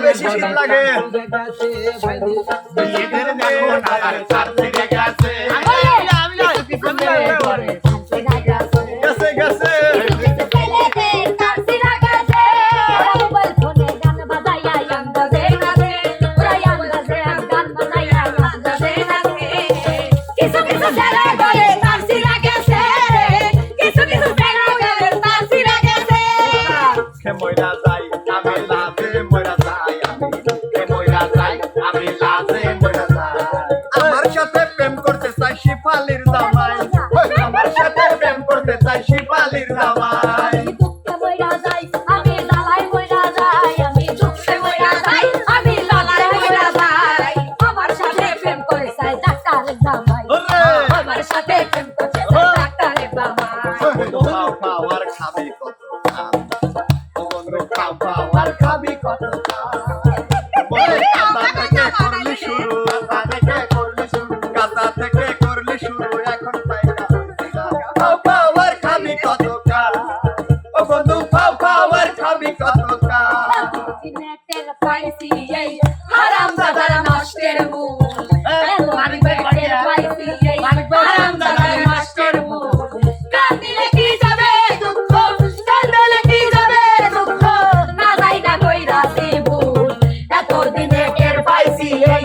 বেশি শীত লাগে দেখো mọi người đã পাইছি এই হারাম দাদার নষ্টের মূল মানিক ভাই পাইছি এই হারাম দাদার নষ্টের মূল কান্দিলে কি যাবে দুঃখ কান্দলে কি যাবে দুঃখ না যাই না কইরা সে ভুল এতদিনে এর পাইছি এই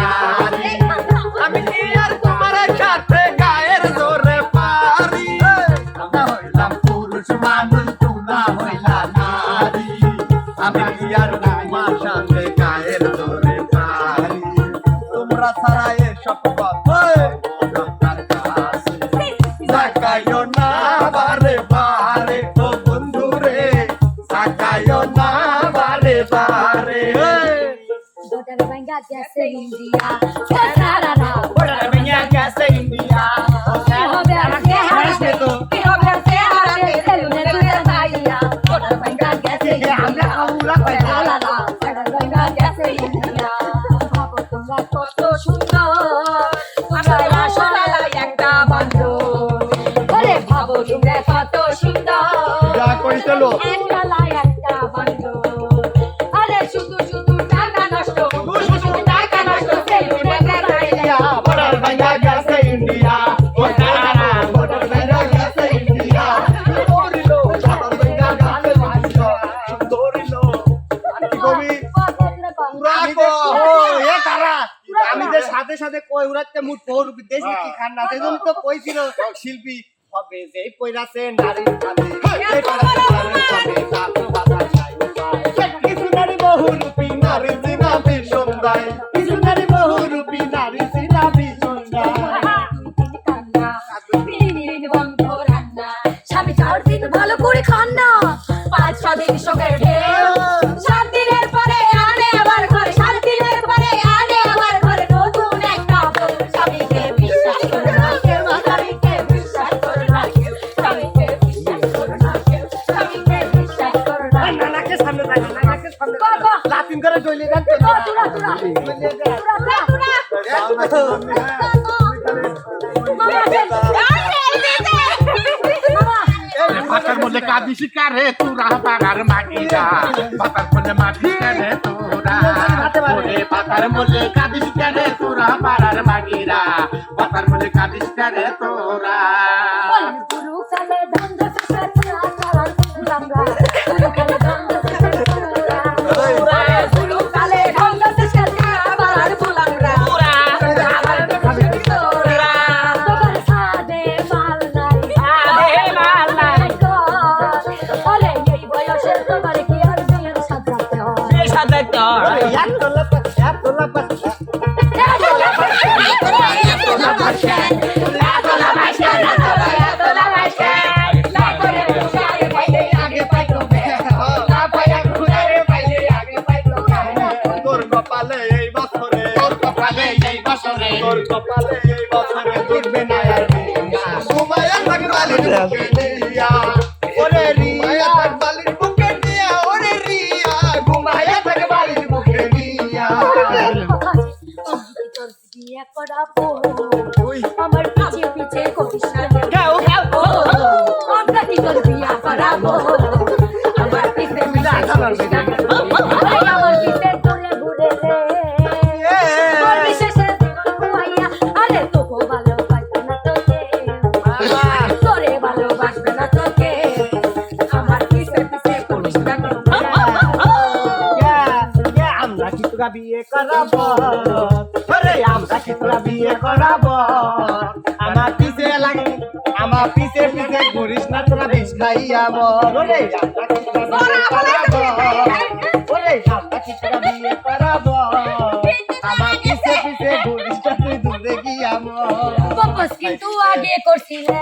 venga ya se India. Tararara, bolala venga ya se India. Hijo de arte, hijo de arte, arte, se une tu detalla. Bolala venga ya se India. আমরা আমরা কয়লা লালা, bolala venga ya se India. ভাবো তোমরা কত সুন্দর, তোমরা রসনালা একটা বান্ধব। ওরে ভাবো তোমরা কত সুন্দর, একটা না তো কইছিল শিল্পী হবে যেই পয়রাছে নারী কাঁদে এই নারী কাঁদে তার বাবা নাই নারী সন্ধ্যায়। বলে দেন তো তোরা তোরা তোরা। তোরা পাতার বলে কাঁদিস কারে তোরা পাড়ার মাটিরা পাতার বলে মাটিস কারে তোরা। পাতার বলে কাঁদিস কারে তোরা পাড়ার মাটিরা পাতার বলে কাঁদিস কারে তোরা। সাথে তোর তোর কপালে এই বছরে দুর্বে না আর ঘুমায় থাকবা বিয়ে করাবো। আমার পিছে পিছে করিস না আমরা কি তোর বিয়া করাবো? আমার পিছে পিছে করিস না আমার পিছে ঘুরে বিয়ে করাবো? করাবো আমার পিছে লাগে আমার পিছে পিছে ঘুরিস না তোরা বিষ খাইয়া মর ওরে ওরে আমরা পিছে পিছে ঘুরিস না তুই দূরে কিন্তু আগে করছিলে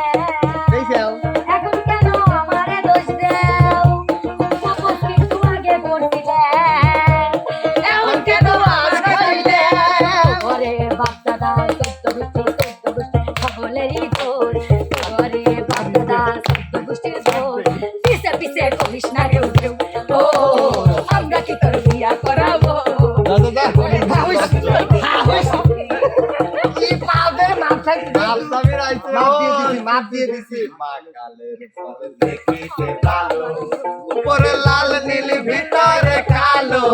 উপরে লাল নীল ভিতরে কালো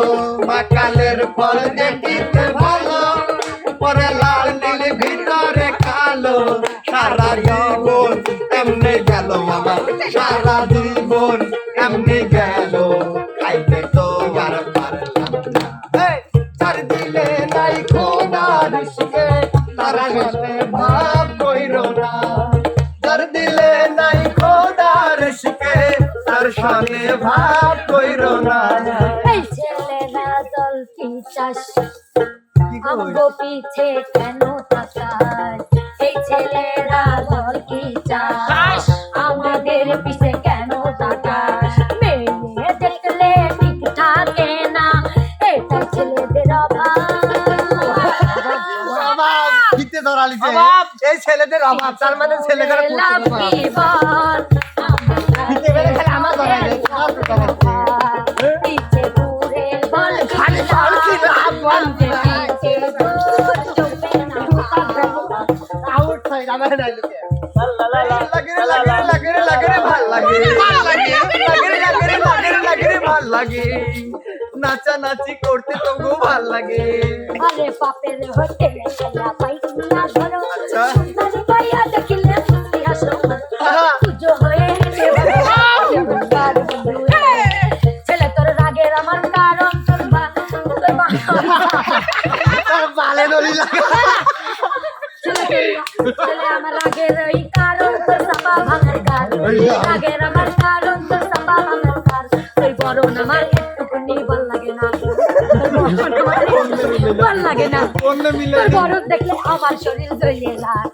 মা কালের ফল দেখিতে ভালো উপরে লাল নীল ভিতরে কালো সারা জীবন এমনি গেল আমার সারা জীবন এমনি গেল সঙ্গে ভাব কইরো না। এই ছেলেরা দল কি চাস আমগো পিছে কেন তাকাস এই ছেলেরা দল কি চাস আমাদের পিছে কেন তাকাস মেয়ে দেখলে ঠিক থাকে না। এটা ছেলেদের অভাব। দিতে ধরালিছে এই ছেলেদের অভাব তার মানে ছেলেদের লাভ কি বল দিতে পেরে খালি আমার ধরাই দেয়, আমার তো ধরাই দেয়। পিছে ঘুরে বল খালি বল কি লাভ, বল কি লাভ। পিছে ঘুর চলবে না আউট সাইড আমার নাই লোকে লা লা লা লাগে রে লাগে রে লাগে রে লাগে রে ভাল লাগে ভাল লাগে লাগে রে লাগে রে লাগে রে লাগে রে ভাল লাগে নাচা নাচি করতে তো গো ভাল লাগে আরে বাপের হতে গেলা বাইক না ধরো আচ্ছা। আমার রাগের ওই কারণ তোর সাপা ভাঙার কারণ রাগের আমার কারণ তোর সাপা ভাঙার কারণ তুই বড় আমার একটুকুনি বল লাগে না তোর বড় আমার একটুকুনি বল লাগে না অন্য মিলে তোর বরফ দেখলে আমার শরীর জ্বলিয়ে যায়।